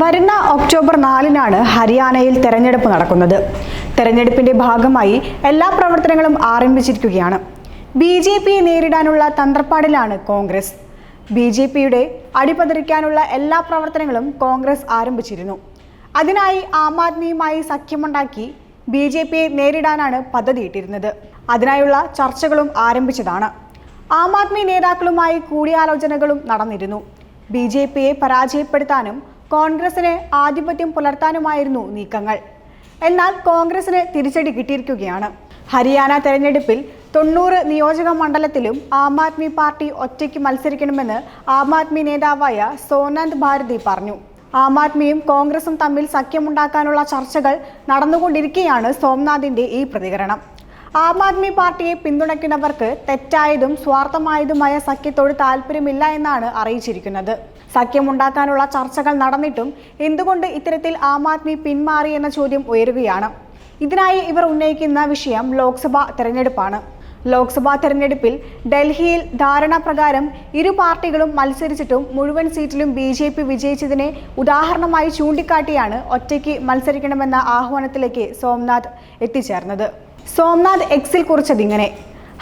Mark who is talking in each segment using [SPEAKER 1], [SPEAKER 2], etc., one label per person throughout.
[SPEAKER 1] വരുന്ന ഒക്ടോബർ നാലിനാണ് ഹരിയാനയിൽ തെരഞ്ഞെടുപ്പ് നടക്കുന്നത്. തെരഞ്ഞെടുപ്പിന്റെ ഭാഗമായി എല്ലാ പ്രവർത്തനങ്ങളും ആരംഭിച്ചിരിക്കുകയാണ്. ബി ജെ പിയെ നേരിടാനുള്ള തന്ത്രപ്പാടിലാണ് കോൺഗ്രസ്. ബി ജെ പിയുടെ അടിപതറിക്കാനുള്ള എല്ലാ പ്രവർത്തനങ്ങളും കോൺഗ്രസ് ആരംഭിച്ചിരുന്നു. അതിനായി ആം ആദ്മിയുമായി സഖ്യമുണ്ടാക്കി ബി ജെ പിയെ നേരിടാനാണ് പദ്ധതിയിട്ടിരുന്നത്. അതിനായുള്ള ചർച്ചകളും ആരംഭിച്ചതാണ്. ആം ആദ്മി നേതാക്കളുമായി കൂടിയാലോചനകളും നടന്നിരുന്നു. ബി ജെ പിയെ പരാജയപ്പെടുത്താനും കോൺഗ്രസിന് ആധിപത്യം പുലർത്താനുമായിരുന്നു നീക്കങ്ങൾ. എന്നാൽ കോൺഗ്രസിന് തിരിച്ചടി കിട്ടിയിരിക്കുകയാണ്. ഹരിയാന തെരഞ്ഞെടുപ്പിൽ തൊണ്ണൂറ് നിയോജക മണ്ഡലത്തിലും ആം ആദ്മി പാർട്ടി ഒറ്റയ്ക്ക് മത്സരിക്കണമെന്ന് ആം ആദ്മി നേതാവായ സോനന്ദ് ഭാരതി പറഞ്ഞു. ആം ആദ്മിയും കോൺഗ്രസും തമ്മിൽ സഖ്യമുണ്ടാക്കാനുള്ള ചർച്ചകൾ നടന്നുകൊണ്ടിരിക്കെയാണ് സോംനാഥിന്റെ ഈ പ്രതികരണം. ആം ആദ്മി പാർട്ടിയെ പിന്തുണയ്ക്കുന്നവർക്ക് തെറ്റായതും സ്വാർത്ഥമായതുമായ സഖ്യത്തോട് താല്പര്യമില്ല എന്നാണ് അറിയിച്ചിരിക്കുന്നത്. സഖ്യമുണ്ടാക്കാനുള്ള ചർച്ചകൾ നടന്നിട്ടും എന്തുകൊണ്ട് ഇത്തരത്തിൽ ആം ആദ്മി പിന്മാറി എന്ന ചോദ്യം ഉയരുകയാണ്. ഇതിനായി ഇവർ ഉന്നയിക്കുന്ന വിഷയം ലോക്സഭാ തെരഞ്ഞെടുപ്പാണ്. ലോക്സഭാ തെരഞ്ഞെടുപ്പിൽ ഡൽഹിയിൽ ധാരണാപ്രകാരം ഇരു പാർട്ടികളും മത്സരിച്ചിട്ടും മുഴുവൻ സീറ്റിലും ബി ജെ പി വിജയിച്ചതിനെ ഉദാഹരണമായി ചൂണ്ടിക്കാട്ടിയാണ് ഒറ്റയ്ക്ക് മത്സരിക്കണമെന്ന ആഹ്വാനത്തിലേക്ക് സോംനാഥ് എത്തിച്ചേർന്നത്. സോംനാഥ് എക്സിൽ കുറിച്ചതിങ്ങനെ.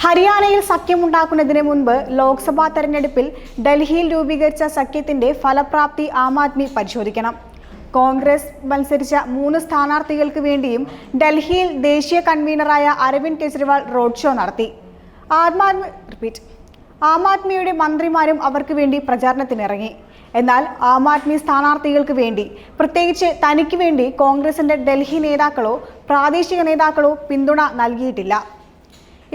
[SPEAKER 1] ഹരിയാനയിൽ സഖ്യമുണ്ടാക്കുന്നതിന് മുൻപ് ലോക്സഭാ തെരഞ്ഞെടുപ്പിൽ ഡൽഹിയിൽ രൂപീകരിച്ച സഖ്യത്തിന്റെ ഫലപ്രാപ്തി ആം ആദ്മി പരിശോധിക്കണം. കോൺഗ്രസ് മത്സരിച്ച മൂന്ന് സ്ഥാനാർത്ഥികൾക്ക് വേണ്ടിയും ഡൽഹിയിൽ ദേശീയ കൺവീനറായ അരവിന്ദ് കെജ്രിവാൾ റോഡ് ഷോ നടത്തി. ആത്മാത്മ റിപ്പീറ്റ് ആം ആദ്മിയുടെ മന്ത്രിമാരും അവർക്ക് വേണ്ടി പ്രചാരണത്തിനിറങ്ങി. എന്നാൽ ആം ആദ്മി സ്ഥാനാർത്ഥികൾക്ക് വേണ്ടി പ്രത്യേകിച്ച് തനിക്ക് വേണ്ടി കോൺഗ്രസിന്റെ ഡൽഹി നേതാക്കളോ പ്രാദേശിക നേതാക്കളോ പിന്തുണ നൽകിയിട്ടില്ല.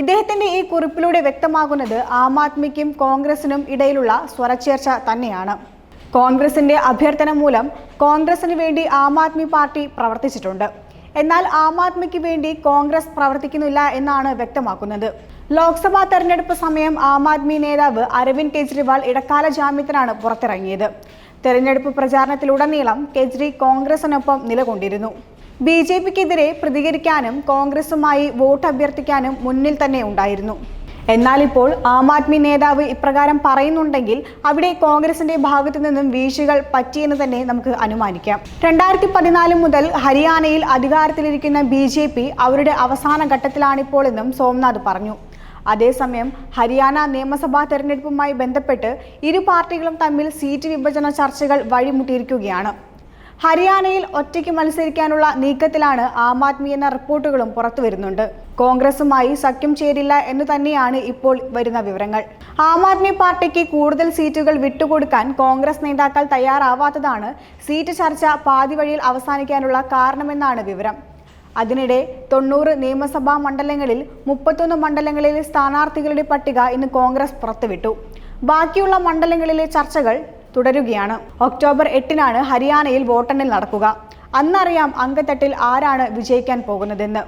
[SPEAKER 1] ഇദ്ദേഹത്തിന്റെ ഈ കുറിപ്പിലൂടെ വ്യക്തമാകുന്നത് ആം ആദ്മിക്കും കോൺഗ്രസിനും ഇടയിലുള്ള സ്വരച്ചേർച്ച തന്നെയാണ്. കോൺഗ്രസിന്റെ അഭ്യർത്ഥന മൂലം കോൺഗ്രസിന് വേണ്ടി ആം ആദ്മി പാർട്ടി പ്രവർത്തിച്ചിട്ടുണ്ട്. എന്നാൽ ആം ആദ്മിക്ക് വേണ്ടി കോൺഗ്രസ് പ്രവർത്തിക്കുന്നില്ല എന്നാണ് വ്യക്തമാക്കുന്നത്. ലോക്സഭാ തെരഞ്ഞെടുപ്പ് സമയം ആം ആദ്മി നേതാവ് അരവിന്ദ് കെജ്രിവാൾ ഇടക്കാല ജാമ്യത്തിനാണ് പുറത്തിറങ്ങിയത്. തെരഞ്ഞെടുപ്പ് പ്രചാരണത്തിലുടനീളം കെജ്രി കോൺഗ്രസിനൊപ്പം നിലകൊണ്ടിരുന്നു. ബി ജെ പിക്കെതിരെ പ്രതികരിക്കാനും കോൺഗ്രസുമായി വോട്ട് അഭ്യർത്ഥിക്കാനും മുന്നിൽ തന്നെ ഉണ്ടായിരുന്നു. എന്നാൽ ഇപ്പോൾ ആം ആദ്മി നേതാവ് ഇപ്രകാരം പറയുന്നുണ്ടെങ്കിൽ അവിടെ കോൺഗ്രസിന്റെ ഭാഗത്തു നിന്നും വീഴ്ചകൾ പറ്റിയെന്ന് തന്നെ നമുക്ക് അനുമാനിക്കാം. രണ്ടായിരത്തി പതിനാല് മുതൽ ഹരിയാനയിൽ അധികാരത്തിലിരിക്കുന്ന ബി അവരുടെ അവസാന ഘട്ടത്തിലാണിപ്പോൾ എന്നും സോംനാഥ് പറഞ്ഞു. അതേസമയം ഹരിയാന നിയമസഭാ തെരഞ്ഞെടുപ്പുമായി ബന്ധപ്പെട്ട് ഇരു പാർട്ടികളും തമ്മിൽ സീറ്റ് വിഭജന ചർച്ചകൾ വഴിമുട്ടിയിരിക്കുകയാണ്. ഹരിയാനയിൽ ഒറ്റയ്ക്ക് മത്സരിക്കാനുള്ള നീക്കത്തിലാണ് ആം ആദ്മി എന്ന റിപ്പോർട്ടുകളും പുറത്തു വരുന്നുണ്ട്. കോൺഗ്രസുമായി സഖ്യം ചേരില്ല എന്ന് തന്നെയാണ് ഇപ്പോൾ വരുന്ന വിവരങ്ങൾ. ആം ആദ്മി പാർട്ടിക്ക് കൂടുതൽ സീറ്റുകൾ വിട്ടുകൊടുക്കാൻ കോൺഗ്രസ് നേതാക്കൾ തയ്യാറാവാത്തതാണ് സീറ്റ് ചർച്ച പാതി വഴിയിൽ അവസാനിക്കാനുള്ള കാരണമെന്നാണ് വിവരം. അതിനിടെ തൊണ്ണൂറ് നിയമസഭാ മണ്ഡലങ്ങളിൽ മുപ്പത്തൊന്ന് മണ്ഡലങ്ങളിലെ സ്ഥാനാർത്ഥികളുടെ പട്ടിക ഇന്ന് കോൺഗ്രസ് പുറത്തുവിട്ടു. ബാക്കിയുള്ള മണ്ഡലങ്ങളിലെ ചർച്ചകൾ തുടരുകയാണ്. ഒക്ടോബർ എട്ടിനാണ് ഹരിയാനയിൽ വോട്ടെണ്ണൽ നടക്കുക. അന്നറിയാം അങ്കത്തട്ടിൽ ആരാണ് വിജയിക്കാൻ പോകുന്നതെന്ന്.